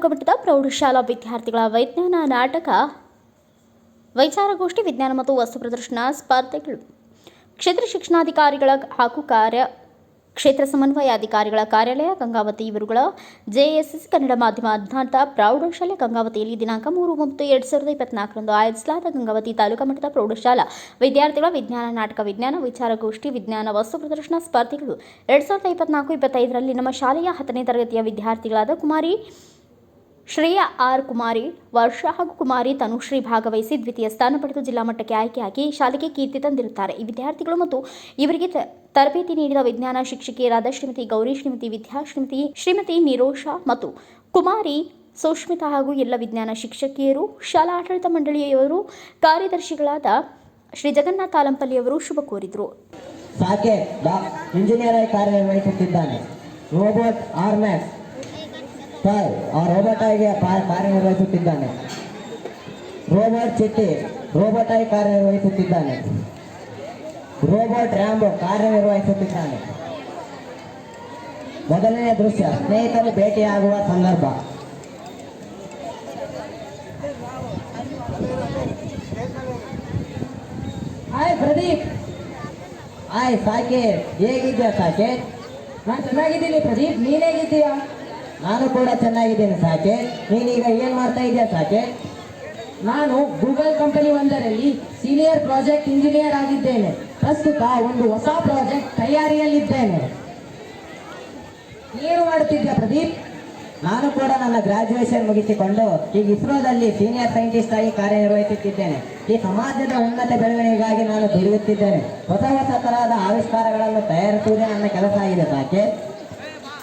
ತಾಲೂಕು ಮಟ್ಟದ ಪ್ರೌಢಶಾಲಾ ವಿದ್ಯಾರ್ಥಿಗಳ ವಿಜ್ಞಾನ ನಾಟಕ, ವೈಚಾರಗೋಷ್ಠಿ ವಿಜ್ಞಾನ ಮತ್ತು ವಸ್ತು ಪ್ರದರ್ಶನ ಸ್ಪರ್ಧೆಗಳು ಕ್ಷೇತ್ರ ಶಿಕ್ಷಣಾಧಿಕಾರಿಗಳ ಹಾಗೂ ಕಾರ್ಯ, ಕ್ಷೇತ್ರ ಸಮನ್ವಯ ಅಧಿಕಾರಿಗಳ ಕಾರ್ಯಾಲಯ, ಗಂಗಾವತಿ ಇವರುಗಳ ಜೆಎಸ್ಎಸ್ ಕನ್ನಡ ಮಾಧ್ಯಮ ಅಧ್ಯಾಂತ ಪ್ರೌಢಶಾಲೆ, ಗಂಗಾವತಿಯಲ್ಲಿ ದಿನಾಂಕ ಮೂರು ಒಂಬತ್ತು ಎರಡು ಸಾವಿರದ ಇಪ್ಪತ್ನಾಲ್ಕರಂದು ಆಯೋಜಿಸಲಾದ ಗಂಗಾವತಿ ತಾಲೂಕು ಮಟ್ಟದ ಪ್ರೌಢಶಾಲಾ ವಿದ್ಯಾರ್ಥಿಗಳ ವಿಜ್ಞಾನ ನಾಟಕ ವಿಜ್ಞಾನ ವಿಚಾರಗೋಷ್ಠಿ ವಿಜ್ಞಾನ ವಸ್ತು ಪ್ರದರ್ಶನ ಸ್ಪರ್ಧೆಗಳು ಎರಡು ಸಾವಿರದ ಇಪ್ಪತ್ನಾಲ್ಕು, ಇಪ್ಪತ್ತೈದರಲ್ಲಿ ನಮ್ಮ ಶಾಲೆಯ ಹತ್ತನೇ ತರಗತಿಯ ವಿದ್ಯಾರ್ಥಿಗಳಾದ ಕುಮಾರಿ ಶ್ರೇಯಾ ಆರ್ ಕುಮಾರಿ, ವರ್ಷ ಹಾಗೂ ಕುಮಾರಿ ತನುಶ್ರೀ ಭಾಗವಹಿಸಿ ದ್ವಿತೀಯ ಸ್ಥಾನ ಪಡೆದು ಜಿಲ್ಲಾ ಮಟ್ಟಕ್ಕೆ ಆಯ್ಕೆಯಾಗಿ ಶಾಲೆಗೆ ಕೀರ್ತಿ ತಂದಿರುತ್ತಾರೆ. ಈ ವಿದ್ಯಾರ್ಥಿಗಳು ಮತ್ತು ಇವರಿಗೆ ತರಬೇತಿ ನೀಡಿದ ವಿಜ್ಞಾನ ಶಿಕ್ಷಕಿಯರಾದ ಶ್ರೀಮತಿ, ಗೌರಿ ಶ್ರೀಮತಿ, ವಿದ್ಯಾ ಶ್ರೀಮತಿ ಶ್ರೀಮತಿ ನಿರೋಷಾ ಮತ್ತು ಕುಮಾರಿ ಸುಷ್ಮಿತಾ ಹಾಗೂ ಎಲ್ಲ ವಿಜ್ಞಾನ ಶಿಕ್ಷಕಿಯರು, ಶಾಲಾ ಆಡಳಿತ ಮಂಡಳಿಯವರು, ಕಾರ್ಯದರ್ಶಿಗಳಾದ ಶ್ರೀ ಜಗನ್ನಾಥ ಆಲಂಪಲ್ಲಿಯವರು ಶುಭ ಕೋರಿದರು. ಸಾಕೆ ಇಂಜಿನಿಯರ್ ಆಗಿ ಕಾರ್ಯನಿರ್ವಹಿಸುತ್ತಿದ್ದಾನೆ. ರೋಬೋಟ್ ಆರ್ಮ್ಯಾಕ್ಸ್ ಸರ್ ಆ ರೋಬೋಟ್ ಆಗಿ ಕಾ- ಕಾರ್ಯನಿರ್ವಹಿಸುತ್ತಿದ್ದಾನೆ. ರೋಬೋಟ್ ಚಿಟ್ಟಿ ರೋಬೋಟ್ ಆಗಿ ಕಾರ್ಯನಿರ್ವಹಿಸುತ್ತಿದ್ದಾನೆ. Robot Rambo ಕಾರ್ಯನಿರ್ವಹಿಸುತ್ತಿದ್ದಾನೆ. ಮೊದಲನೇ ದೃಶ್ಯ ಸ್ನೇಹಿತರು ಭೇಟಿಯಾಗುವ ಸಂದರ್ಭ. ಹಾಯ್ ಪ್ರದೀಪ್. ಹಾಯ್ ಸಾಕೇತ್ ಹೇಗಿದ್ಯಾ ಸಾಕೇತ್? ನಾನು ಚೆನ್ನಾಗಿದ್ದೀನಿ ಪ್ರದೀಪ್ ನೀನ್ ಹೇಗಿದ್ದೀಯಾ? ನಾನು ಕೂಡ ಚೆನ್ನಾಗಿದ್ದೇನೆ ಸಾಕೆ. ನೀನೀಗ ಏನು ಮಾಡ್ತಾ ಇದೆಯಾ ಸಾಕೆ? ನಾನು ಗೂಗಲ್ ಕಂಪನಿ ಒಂದರಲ್ಲಿ ಸೀನಿಯರ್ ಪ್ರಾಜೆಕ್ಟ್ ಇಂಜಿನಿಯರ್ ಆಗಿದ್ದೇನೆ. ಪ್ರಸ್ತುತ ಒಂದು ಹೊಸ ಪ್ರಾಜೆಕ್ಟ್ ತಯಾರಿಯಲ್ಲಿದ್ದೇನೆ. ಏನು ಮಾಡುತ್ತಿದ್ದೆ ಪ್ರದೀಪ್? ನಾನು ಕೂಡ ನನ್ನ ಗ್ರಾಜ್ಯುಯೇಷನ್ ಮುಗಿಸಿಕೊಂಡು ಈಗ ಇಸ್ರೋದಲ್ಲಿ ಸೀನಿಯರ್ ಸೈಂಟಿಸ್ಟ್ ಆಗಿ ಕಾರ್ಯನಿರ್ವಹಿಸುತ್ತಿದ್ದೇನೆ. ಈ ಸಮಾಜದ ಉನ್ನತ ಬೆಳವಣಿಗೆಗಾಗಿ ನಾನು ದುಡಿಯುತ್ತಿದ್ದೇನೆ. ಹೊಸ ಹೊಸ ತರಹದ ಆವಿಷ್ಕಾರಗಳನ್ನು ತಯಾರಿಸುವುದೇ ನನ್ನ ಕೆಲಸ ಆಗಿದೆ ಸಾಕೇತ್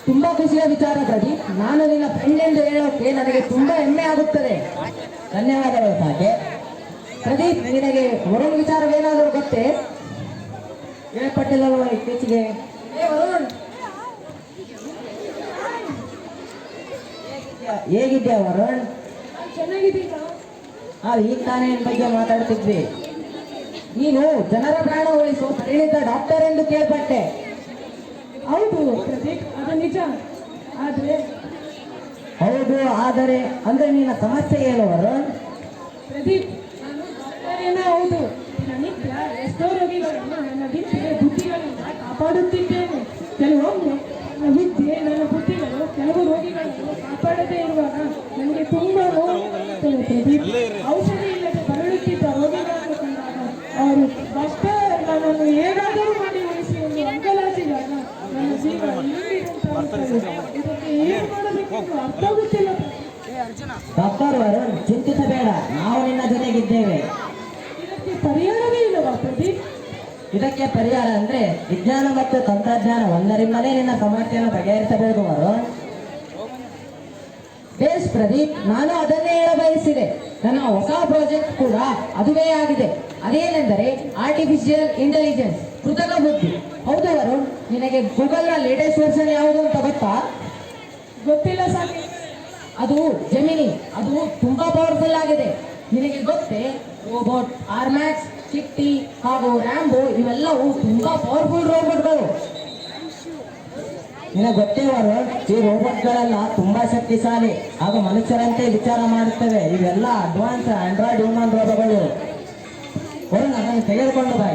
ತುಂಬಾ ಖುಷಿಯ ವಿಚಾರ ಪ್ರತಿ ನಾನು ನಿನ್ನ ಫ್ರೆಂಡ್ ಎಂದು ಹೇಳೋಕೆ ನನಗೆ ತುಂಬಾ ಹೆಮ್ಮೆ ಆಗುತ್ತದೆ. ಧನ್ಯವಾದಗಳು ಸಾಕೆ. ಪ್ರದೀಪ್ ನಿನಗೆ ವರುಣ್ ವಿಚಾರವೇನಾದರೂ ಗೊತ್ತೇ? ಕೇಳ್ಪಟ್ಟಿಲ್ಲವೋ ಇತ್ತೀಚೆಗೆ. ವರುಣ್! ಹೇಗಿದ್ಯಾ? ವರುಣ್? ಹಾಂ ನಾವು ಈಗ ತಾನೇ ಬಗ್ಗೆ ಮಾತಾಡ್ತಿದ್ವಿ. ನೀನು ಜನರ ಪ್ರಾಣ ಉಳಿಸುವ ಪರಿಣಿತ ಡಾಕ್ಟರ್ ಎಂದು ಕೇಳ್ಪಟ್ಟೆ. ಹೌದು ಪ್ರದೀಪ್ ಅದು ನಿಜ. ಆದ್ರೆ ಹೌದು ಆದರೆ ಅಂದ್ರೆ ನಿನ್ನ ಸಮಸ್ಯೆ ಏನು ಅವರು ಪ್ರದೀಪ್ ನಾನು ಡಾಕ್ಟರ್ ಏನೋ ಹೌದು. ದಿನನಿತ್ಯ ಎಷ್ಟೋ ರೋಗಿಗಳನ್ನು ನನ್ನ ವಿದ್ಯೆ ಬುದ್ಧಿಗಳಿಂದ ಕಾಪಾಡುತ್ತಿದ್ದೇನೆ. ಕೆಲವೊಮ್ಮೆ ನನ್ನ ವಿದ್ಯೆ ನನ್ನ ಬುದ್ಧಿಗಳು ಕೆಲವು ರೋಗಿಗಳನ್ನು ಕಾಪಾಡದೇ ಇರುವಾಗ ನನಗೆ ತುಂಬಾ ನೋವು ಪ್ರದೀಪ್ ಔಷಧಿ ಇಲ್ಲದೆ ಬರಳುತ್ತಿದ್ದ ರೋಗಿಗಳನ್ನು ಕಂಡಾಗ ಅವರು ಡಾಕ್ಟರ್ ನನ್ನನ್ನು ಹೇಗಾದರೂ ಮಾಡಿ ಉಳಿಸಿ ಎಂದು ಅಂಕಲಾಚಿದಾಗ ನನ್ನ ಜೀವ ಇಲ್ಲಿರುವಂತಾಗುತ್ತದೆ ಇದಕ್ಕೆ ಏನು ಮಾಡಬೇಕೆಂದು ಅರ್ಥಾಗುತ್ತಿಲ್ಲ ಡಾಕ್ಟರ್ ಚಿಂತಿಸಬೇಡ ನಾವು ನಿನ್ನ ಜೊತೆಗಿದ್ದೇವೆ ಪರಿಹಾರವೇ ಇಲ್ಲವಾ ಪ್ರದೀಪ್ ಇದಕ್ಕೆ ಪರಿಹಾರ ಅಂದ್ರೆ ವಿಜ್ಞಾನ ಮತ್ತು ತಂತ್ರಜ್ಞಾನ ಒಂದರಿಂದಲೇ ನಿನ್ನ ಸಮಸ್ಯೆಯನ್ನು ಬಗೆಹರಿಸಬಹುದು ವರುಣ್ ಬೇಸ್ ಪ್ರದೀಪ್, ನಾನು ಅದನ್ನೇ ಹೇಳಬಯಸಿದೆ. ನನ್ನ ಹೊಸ ಪ್ರಾಜೆಕ್ಟ್ ಕೂಡ ಅದುವೇ ಆಗಿದೆ. ಅದೇನೆಂದರೆ ಆರ್ಟಿಫಿಷಿಯಲ್ ಇಂಟೆಲಿಜೆನ್ಸ್ ಕೃತಕ ಬುದ್ಧಿ. ಹೌದು ನಿನಗೆ ಗೂಗಲ್ನ ಲೇಟೆಸ್ಟ್ ವರ್ಷನ್ ಯಾವುದು ಅಂತ ಗೊತ್ತಾ? ಗೊತ್ತಿಲ್ಲ ಸರ್ ಅದು ಜೆಮಿನಿ ಅದು ತುಂಬಾ ಪವರ್ಫುಲ್ ಆಗಿದೆ. ನಿನಗೆ ಗೊತ್ತೇ ರೋಬೋಟ್ ಆರ್ಮ್ಯಾಕ್ಸ್ ಚಿಟ್ಟಿ ಹಾಗೂ ರ್ಯಾಂಬೋ ಇವೆಲ್ಲವೂ ತುಂಬಾ ಪವರ್ಫುಲ್ ರೋಬೋಟ್ಗಳು ನಿನಗೆ ಗೊತ್ತೇ ಅವರು ಈ ರೋಬೋಟ್ಗಳೆಲ್ಲ ತುಂಬಾ ಶಕ್ತಿಶಾಲಿ ಹಾಗೂ ಮನುಷ್ಯರಂತೆ ವಿಚಾರ ಮಾಡುತ್ತವೆ. ಇವೆಲ್ಲ ಅಡ್ವಾನ್ಸ್ ಆಂಡ್ರಾಯ್ಡ್ ಹ್ಯೂಮನ್ ರೋಬೋಗಳು ವರುಣ್ ಅದನ್ನು ತೆಗೆದುಕೊಂಡು ಬಾ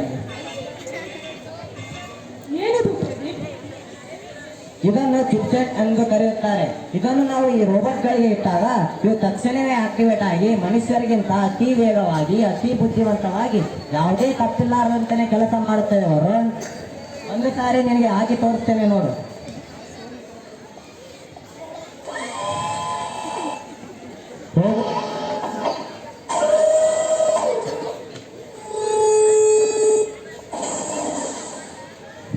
ಇದನ್ನು ಚಿಪ್ಸೆಟ್ ಎಂದು ಕರೆಯುತ್ತಾರೆ. ಇದನ್ನು ನಾವು ಈ ರೋಬೋಟ್ಗಳಿಗೆ ಇಟ್ಟಾಗ ಇವು ತಕ್ಷಣವೇ ಆಕ್ಟಿವೇಟ್ ಆಗಿ ಮನುಷ್ಯರಿಗಿಂತ ಅತಿ ವೇಗವಾಗಿ, ಅತಿ ಬುದ್ಧಿವಂತವಾಗಿ ಯಾವುದೇ ತಪ್ಪಿಲ್ಲಾರದಂತೆ ಕೆಲಸ ಮಾಡುತ್ತೇವೆ ಅವರು. ಒಂದು ಸಾರಿ ನಿನಗೆ ಹಾಕಿ ತೋರಿಸ್ತೇನೆ ನೋಡು ಹೋಗು.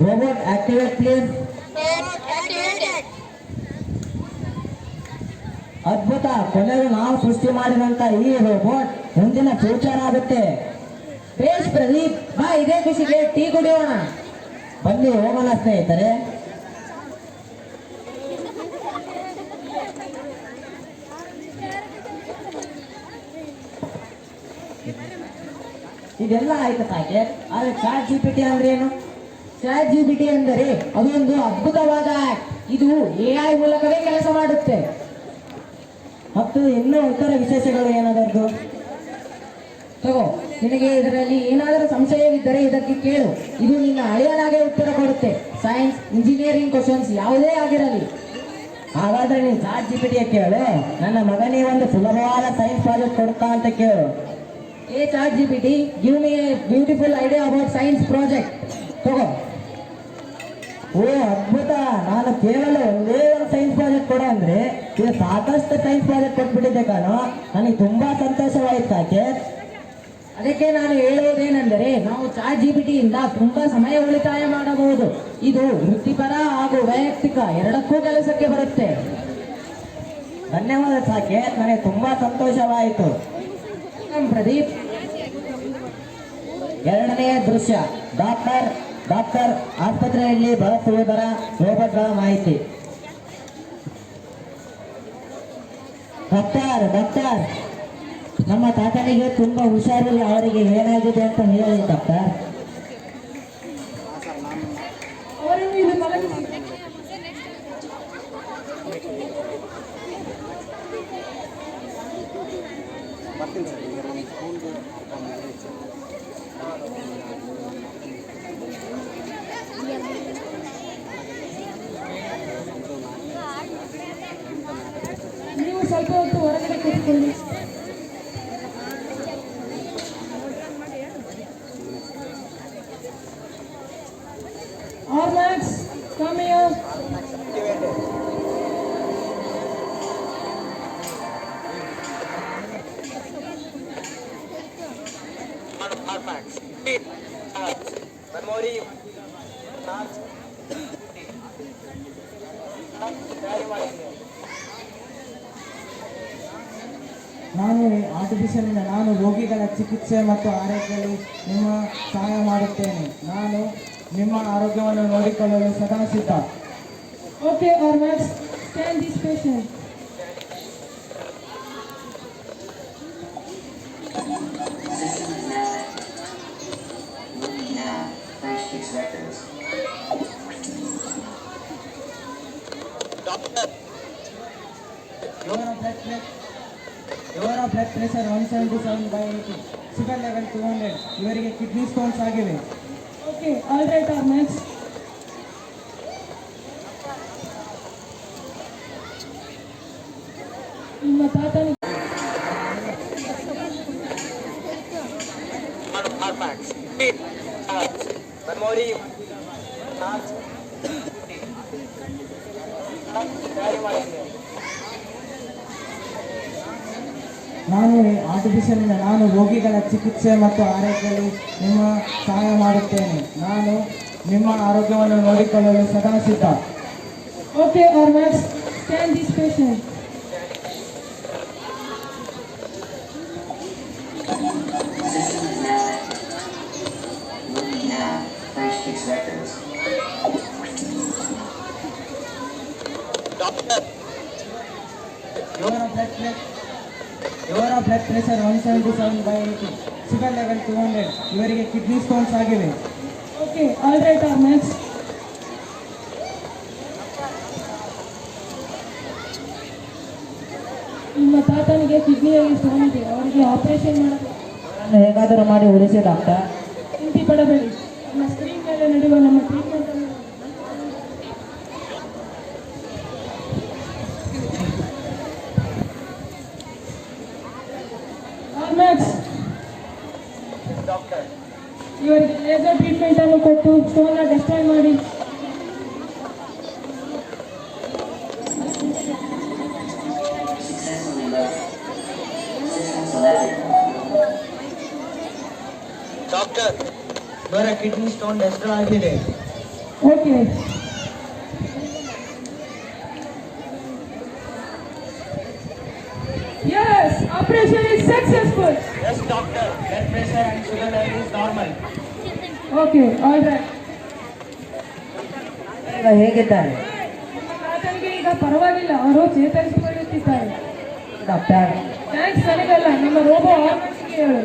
ರೋಬೋಟ್ ಆಕ್ಟಿವೇಟ್ ಪ್ಲೀಸ್ ಅದ್ಭುತ ಕೊನೆಗೂ ನಾವು ಸೃಷ್ಟಿ ಮಾಡಿದಂತ ಈ ರೋಬೋಟ್ ಮುಂದಿನ ಫ್ಯೂಚರ್ ಆಗುತ್ತೆ. ಬೇಸ್ ಪ್ರದೀಪ್, ಬಾ ಇದೇ ಖುಷಿಗೆ ಟೀ ಕುಡಿಯೋಣ. ಬನ್ನಿ, ಹೋಗೋಣ ಸ್ನೇಹಿತರೆ. ಇದೆಲ್ಲ ಆಯ್ತು ಸಾಕೆ ಆದ್ರೆ ಚಾಟ್ ಜಿ ಪಿ ಟಿ ಅಂದ್ರೆ ಏನು? ಚಾಟ್ ಜಿ ಟಿ ಅಂದರೆ ಅದೊಂದು ಅದ್ಭುತವಾದ ಇದು ಎ ಐ ಮೂಲಕವೇ ಕೆಲಸ ಮಾಡುತ್ತೆ. ಮತ್ತು ಇನ್ನೂ ಇತರ ವಿಶೇಷಗಳು ಏನಾದರೂ ತಗೋ, ನಿನಗೆ ಇದರಲ್ಲಿ ಏನಾದರೂ ಸಂಶಯವಿದ್ದರೆ ಇದಕ್ಕೆ ಕೇಳು. ಇದು ನಿನ್ನ ಹಳೆಯನಾಗೆ ಉತ್ತರ ಕೊಡುತ್ತೆ. ಸೈನ್ಸ್ ಇಂಜಿನಿಯರಿಂಗ್ ಕ್ವಶನ್ಸ್ ಯಾವುದೇ ಆಗಿರಲಿ. ಹಾಗಾದ್ರೆ ನೀನು ಚಾಟ್ ಟಿಯ ಕೇಳು. ನನ್ನ ಮಗನೇ ಒಂದು ಸುಲಭವಾದ ಸೈನ್ಸ್ ಪ್ರಾಜೆಕ್ಟ್ ಕೊಡ್ತಾ ಅಂತ ಕೇಳು. ಏ ಚಾಟ್ T give me a beautiful idea about science project ತಗೋ. ಓ, ಅದ್ಭುತ. ನಾನು ಕೇವಲ ಒಂದೇ ಒಂದು ಸೈನ್ಸ್ ಪ್ರಾಜೆಕ್ಟ್ ಕೊಡ ಅಂದ್ರೆ ಇದು ಸಾಕಷ್ಟು ಸೈನ್ಸ್ ಪ್ರಾಜೆಕ್ಟ್ ಕೊಟ್ಬಿಟ್ಟಿದ್ದೆ ಕಾಣೋ. ನನಗೆ ತುಂಬಾ ಸಂತೋಷವಾಯಿತು ಆಕೆ ಅದಕ್ಕೆ ನಾನು ಹೇಳುವುದೇನೆಂದರೆ, ನಾವು ಚಾಟ್ ಟಿಯಿಂದ ತುಂಬಾ ಸಮಯ ಉಳಿತಾಯ ಮಾಡಬಹುದು. ಇದು ವೃತ್ತಿಪರ ಹಾಗೂ ವೈಯಕ್ತಿಕ ಎರಡಕ್ಕೂ ಕೆಲಸಕ್ಕೆ ಬರುತ್ತೆ. ಧನ್ಯವಾದ ಸಾಕೆ. ನನಗೆ ತುಂಬಾ ಸಂತೋಷವಾಯಿತು. ಪ್ರದೀಪ್. ಎರಡನೆಯ ದೃಶ್ಯ, ಡಾಕ್ಟರ್ ಡಾಕ್ಟರ್ ಆಸ್ಪತ್ರೆಯಲ್ಲಿ ಬಳಸುವುದರ ರೋಗಗಳ ಮಾಹಿತಿ. ಡಾಕ್ಟರ್ ಡಾಕ್ಟರ್, ನಮ್ಮ ತಾತನಿಗೆ ತುಂಬಾ ಹುಷಾರಿಲ್ಲ, ಅವರಿಗೆ ಏನಾಗಿದೆ ಅಂತ ಹೇಳಿ ಡಾಕ್ಟರ್. ಸ್ವಲ್ಪ ಹೊತ್ತು ಹೊರಗಡೆ ಕೂತ್ಕೊಳ್ಳಿ ಆರ್ ಮ್ಯಾಕ್ಸ್ ಕಮ್ ಹಿಯರ್ ನಾನು ಆರ್ಟಿಫಿಷಿಯಲ್ ನಾನು ರೋಗಿಗಳ ಚಿಕಿತ್ಸೆ ಮತ್ತು ಆರೈಕೆಯಲ್ಲಿ ನಿಮ್ಮ ಸಹಾಯ ಮಾಡುತ್ತೇನೆ ನಾನು ನಿಮ್ಮ ಆರೋಗ್ಯವನ್ನು ನೋಡಿಕೊಳ್ಳಲು ಸದಾ ಸಿದ್ಧ okay R next scan this patient. Pressure one seventy seven by eighty sugar level two hundred ಇವರಿಗೆ ಕಿಡ್ನಿ ಸ್ಟೋನ್ಸ್ ಆಗಿವೆ okay all right R next. ನಿಮ್ಮ ತಾತನಿಗೆ ನಾನು ನಾನು ರೋಗಿಗಳ ಚಿಕಿತ್ಸೆ ಮತ್ತು ಆರೈಕೆಯಲ್ಲಿ ನಿಮ್ಮ ಸಹಾಯ ಮಾಡುತ್ತೇನೆ ನಾನು ನಿಮ್ಮ ಆರೋಗ್ಯವನ್ನು ನೋಡಿಕೊಳ್ಳಲು ಸದಾ ಸಿದ್ಧ okay this patient. Pressure one seventy seven by eighty sugar level two hundred ಇವರಿಗೆ ಕಿಡ್ನಿ ಸ್ಟೋನ್ಸ್ ಆಗಿವೆ. Okay all right R next ನಿಮ್ಮ ತಾತನಿಗೆ ಕಿಡ್ನಿಯಲ್ಲಿ ಸ್ಟೋನ್ ಇದೆ. ಅವರಿಗೆ ಆಪರೇಷನ್ ಮಾಡಬೇಕು ಹೇಗಾದರೂ ಮಾಡಿ ಉಳಿಸಿ ಡಾಕ್ಟರ್ ಚಿಂತೆ ಪಡಬೇಡಿ. ನಮ್ಮ ಸ್ಕ್ರೀನ್ ಮೇಲೆ ನಡೆಯುವ ನಮ್ಮ ಟ್ರೀಟ್ಮೆಂಟ್ ಕೊಟ್ಟು ಸ್ಟೋನ್ನ ಡೆಸ್ಟ್ರಾಯ್ ಮಾಡಿ. ಡಾಕ್ಟರ್ ಇವರ ಕಿಡ್ನಿ ಸ್ಟೋನ್ ಡೆಸ್ಟ್ರಾ ಆಗಿದೆ ಓಕೆ ಈಗ ಹೇಗಿದ್ದಾರೆ? ತಾತನಿಗೆ ಈಗ ಪರವಾಗಿಲ್ಲ ಅವರು ಚೇತರಿಸಿಕೊಳ್ಳುತ್ತಿದ್ದಾರೆ. ಡಾಕ್ಟರ್. ಥ್ಯಾಂಕ್ಸ್ ನನಗಲ್ಲ ನಮ್ಮ ರೋಬೋ ಆರ್ಗನ್ಸ್ಗೆ ಹೇಳು.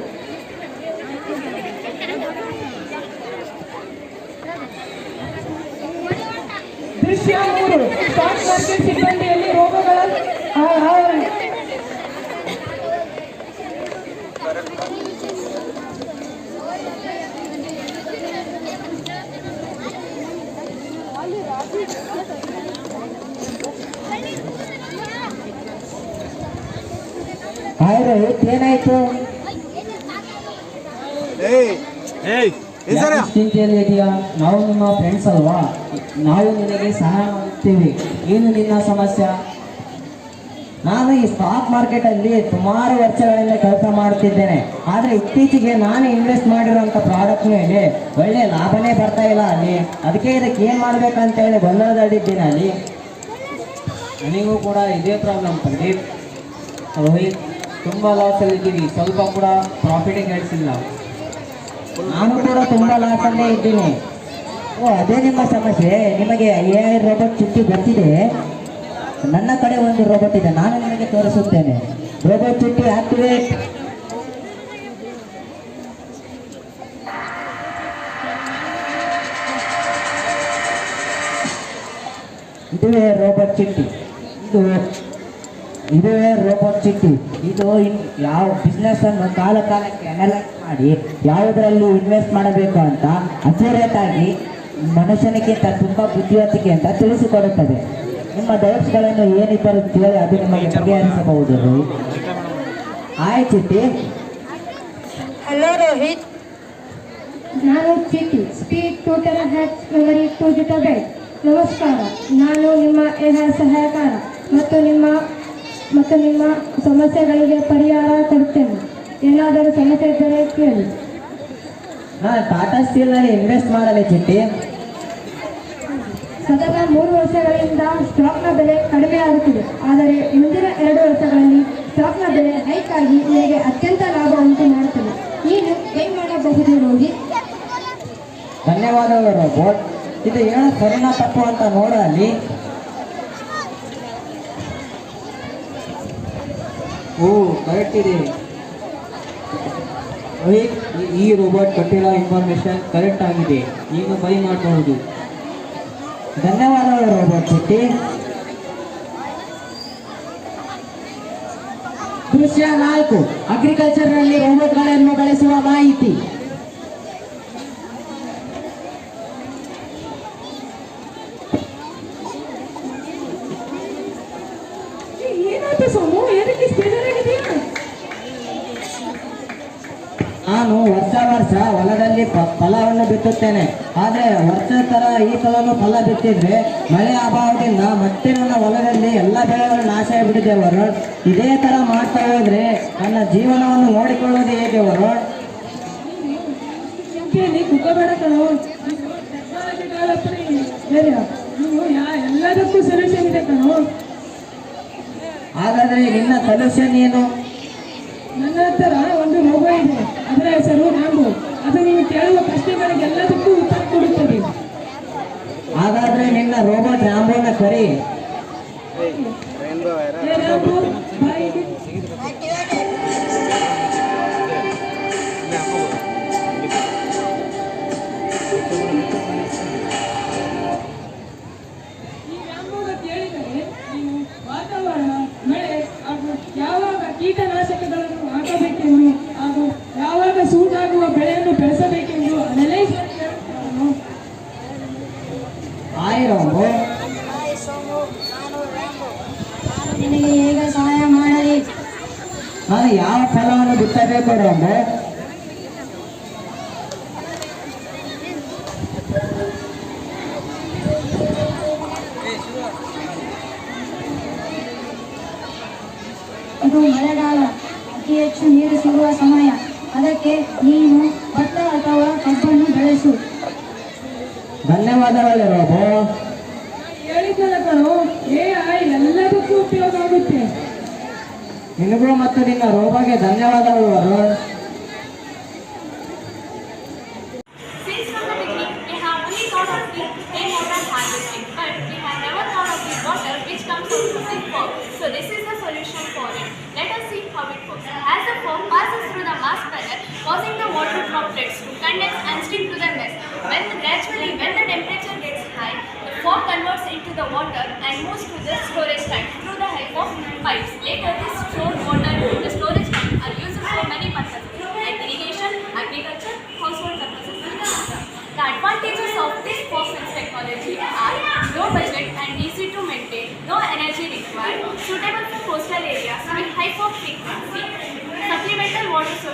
ದೃಶ್ಯ ಮೂರು ಸ್ಟಾಕ್ ಮಾರ್ಕೆಟ್ ಸಿಬ್ಬಂದಿಯಲ್ಲಿ ಹಾಯ್ ರೋಹಿತ್ ಏನಾಯ್ತು? ಏಯ್ ಏಯ್ ಯಾಕೆ ಚಿಂತೆಯಲ್ಲಿ ಇದೆಯಾ? ನಾವು ನಿಮ್ಮ ಫ್ರೆಂಡ್ಸ್ ಅಲ್ವಾ? ನಾವು ನಿನಗೆ ಸಹಾಯ ಮಾಡ್ತೀವಿ. ಏನು ನಿನ್ನ ಸಮಸ್ಯೆ? ನಾನು ಈ ಸ್ಟಾಕ್ ಮಾರ್ಕೆಟ್ ಅಲ್ಲಿ ಸುಮಾರು ವರ್ಷಗಳಿಂದ ಕೆಲಸ ಮಾಡುತ್ತಿದ್ದೇನೆ ಆದ್ರೆ ಇತ್ತೀಚೆಗೆ ನಾನು ಇನ್ವೆಸ್ಟ್ ಮಾಡಿರುವಂತ ಪ್ರಾಡಕ್ಟ್ ಮೇಲೆ ಒಳ್ಳೆ ಲಾಭನೇ ಬರ್ತಾ ಇಲ್ಲ ಅಲ್ಲಿ. ಅದಕ್ಕೆ ಇದಕ್ಕೆ ಏನ್ ಮಾಡ್ಬೇಕಂತ ಹೇಳಿ ಗೊಂದಲದಲ್ಲಿದ್ದೀನಿ ಅಲ್ಲಿ. ನನಗೂ ಕೂಡ ಇದೇ ಪ್ರಾಬ್ಲಮ್ ಪ್ರದೀಪ್ ರೋಹಿತ್ ತುಂಬ ಲಾಸಲ್ಲಿದ್ದೀವಿ ಸ್ವಲ್ಪ ಕೂಡ ಪ್ರಾಫಿಟೇ ಗಳಿಸಿಲ್ಲ ನಾನು ಕೂಡ ತುಂಬಾ ಲಾಸ್ ಅಲ್ಲೇ ಇದ್ದೀನಿ. ಓ, ಅದೇ ನಿಮ್ಮ ಸಮಸ್ಯೆ. ನಿಮಗೆ ಎ ಐ ರೋಬೋಟ್ ಚುಟ್ಟಿ ಬರ್ತಿದೆ ನನ್ನ ಕಡೆ ಒಂದು ರೋಬೋಟ್ ಇದೆ. ನಾನು ನಿಮಗೆ ತೋರಿಸುತ್ತೇನೆ. ರೋಬೋಟ್ ಚುಟ್ಟಿ ಆಕ್ಟಿವೇಟ್ ಇದುವೇ ರೋಬೋಟ್ ಚಿಟ್ಟಿ ಇದು ಇದುವೇ ರೋಬೋಟ್ ಸಿಟಿ ಇದು ಯಾವ ಬಿಸ್ನೆಸ್ ಅನ್ನು ಕಾಲ ಕಾಲಕ್ಕೆ ಅನಲೈಸ್ ಮಾಡಿ ಯಾವುದರಲ್ಲಿ ಇನ್ವೆಸ್ಟ್ ಮಾಡಬೇಕು ಅಂತ ಆಗಿ ಮನುಷ್ಯನಿಗಿಂತ ತುಂಬಾ ಬುದ್ಧಿವಂತಿಕೆ ಅಂತ ತಿಳಿಸಿಕೊಡುತ್ತದೆ. ನಿಮ್ಮ ಡೌಟ್ಸ್ಗಳನ್ನು ಏನಿದ್ದರೂ ಕೇಳಿ ಅದು ನಿಮಗೆ ಬಗೆಹರಿಸಬಹುದು ಆಯ್ತು ಹಾಯ್ ಚಿಟ್ಟಿ ಹಲೋ ರೋಹಿತ್ ನಾನು Chitti speed ಟೂಟರ hacks memory two gigabyte ನಮಸ್ಕಾರ. ನಾನು ನಿಮ್ಮ ಎಹ ಸಹಾಯಕಾರ ಮತ್ತು ನಿಮ್ಮ ಮತ್ತು ನಿಮ್ಮ ಸಮಸ್ಯೆಗಳಿಗೆ ಪರಿಹಾರ ಕೊಡ್ತೇನೆ. ಏನಾದರೂ ಸಮಸ್ಯೆ ಇದ್ದರೆ ಕೇಳಿ. ಹಾಂ ಟಾಟಾ ಸ್ಟೀಲ್ನಲ್ಲಿ ಇನ್ವೆಸ್ಟ್ ಮಾಡಲಿ ಚಿಟ್ಟಿ. ಸತತ ಮೂರು ವರ್ಷಗಳಿಂದ ಸ್ಟಾಕ್ನ ಬೆಲೆ ಕಡಿಮೆ ಆಗುತ್ತಿದೆ. ಆದರೆ ಮುಂದಿನ ಎರಡು ವರ್ಷಗಳಲ್ಲಿ ಸ್ಟಾಕ್ನ ಬೆಲೆ ಹೈಕ್ ಆಗಿ ನಿಮಗೆ ಅತ್ಯಂತ ಲಾಭ ಉಂಟು ಮಾಡುತ್ತದೆ. ನೀನು ಏನು ಮಾಡಬಹುದು ರೋಗಿ? ಧನ್ಯವಾದಗಳು ರೋಬೋಟ್ ಇದು ಏನೋ ಸರಿನಾ ತಪ್ಪು ಅಂತ ನೋಡು ಓ ಕರೆಕ್ಟ್ ಇದೆ. ಈ- ರೋಬೋಟ್ ಕೊಟ್ಟಿರೋ ಇನ್ಫಾರ್ಮೇಶನ್ ಕರೆಕ್ಟ್ ಆಗಿದೆ. ಈಗ ಬೈ ಮಾಡಬಹುದು ಧನ್ಯವಾದಗಳು ರೋಬೋಟ್ ಚಿಟ್ಟಿ ದೃಶ್ಯ ನಾಲ್ಕು ಅಗ್ರಿಕಲ್ಚರ್ನಲ್ಲಿ ರೋಬೋಟ್ಗಳನ್ನು ಬಳಸುವ ಮಾಹಿತಿ. ಬಿತ್ತುತ್ತೇನೆ. ಆದರೆ ವರ್ಷ ಥರ ಈ ಸಲನು ಫಲ ಬಿತ್ತಿದ್ರೆ ಮಳೆ ಅಭಾವದಿಂದ ಮತ್ತೆ ನನ್ನ ಹೊಲದಲ್ಲಿ ಎಲ್ಲ ಬೆಳೆಗಳು ನಾಶ ಆಗಿಬಿಟ್ಟಿದೆ ವರುಣ್. ಇದೇ ತರ ಮಾಡ್ತಾ ಹೋದ್ರೆ ನನ್ನ ಜೀವನವನ್ನು ನೋಡಿಕೊಳ್ಳೋದು ಹೇಗೆ ಅವರು ಕಣೋ. ಎಲ್ಲದಕ್ಕೂ ಸೊಲ್ಯೂಷನ್ ಇದೆ ಕಣೋ. ಹಾಗಾದ್ರೆ ನಿನ್ನ ಸೊಲ್ಯೂಷನ್ ಏನು ನನ್ನ ಹತ್ರ ಒಂದು ರೋಗ ಇದೆ ಅದರ ಹೆಸರು ರ್ಯಾಂಬೋ ಅದು ನೀವು ಕೇಳುವ ಪ್ರಶ್ನೆಗಳಿಗೆಲ್ಲದಕ್ಕೂ ಉತ್ತರ ಕೊಡುತ್ತದೆ ಹಾಗಾದ್ರೆ ನಿನ್ನ ರೋಬೋಟ್ ರಾಂಬೋನ ಕರಿ ಇದು ಮಳೆಗಾಲ. ಅತಿ ಹೆಚ್ಚು ನೀರು ಸಿಗುವ ಸಮಯ. ಅದಕ್ಕೆ ನೀನು ಭತ್ತ ಅಥವಾ ಕಬ್ಬನ್ನು ಬೆಳೆಸು. ಧನ್ಯವಾದಗಳು ಹೇಳಿದ್ದಲ್ಲ ಕಣೋ ಎ ಐ ಎಲ್ಲದಕ್ಕೂ ಉಪಯೋಗ ಆಗುತ್ತೆ. ನಿನಗೂ ಮತ್ತು ನಿನ್ನ ರೋಬಾಗೆ ಧನ್ಯವಾದಗಳು causing the water droplets to condense and stick to the mesh. When the, gradually, when the temperature gets high, the fog converts into the water and moves to the storage tank through the help of pipes. Later, this stored water in the storage tank are used for many purposes like irrigation, agriculture, household purposes, etc. The advantages of this process technology are low budget and easy to maintain, no energy required, suitable for coastal areas with high fog frequency, supplemental water source.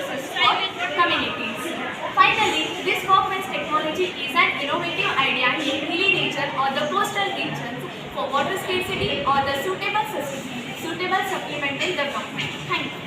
Is an innovative idea in hilly region or the coastal regions for water scarcity or the suitable, suitable supplemental development. Thank you.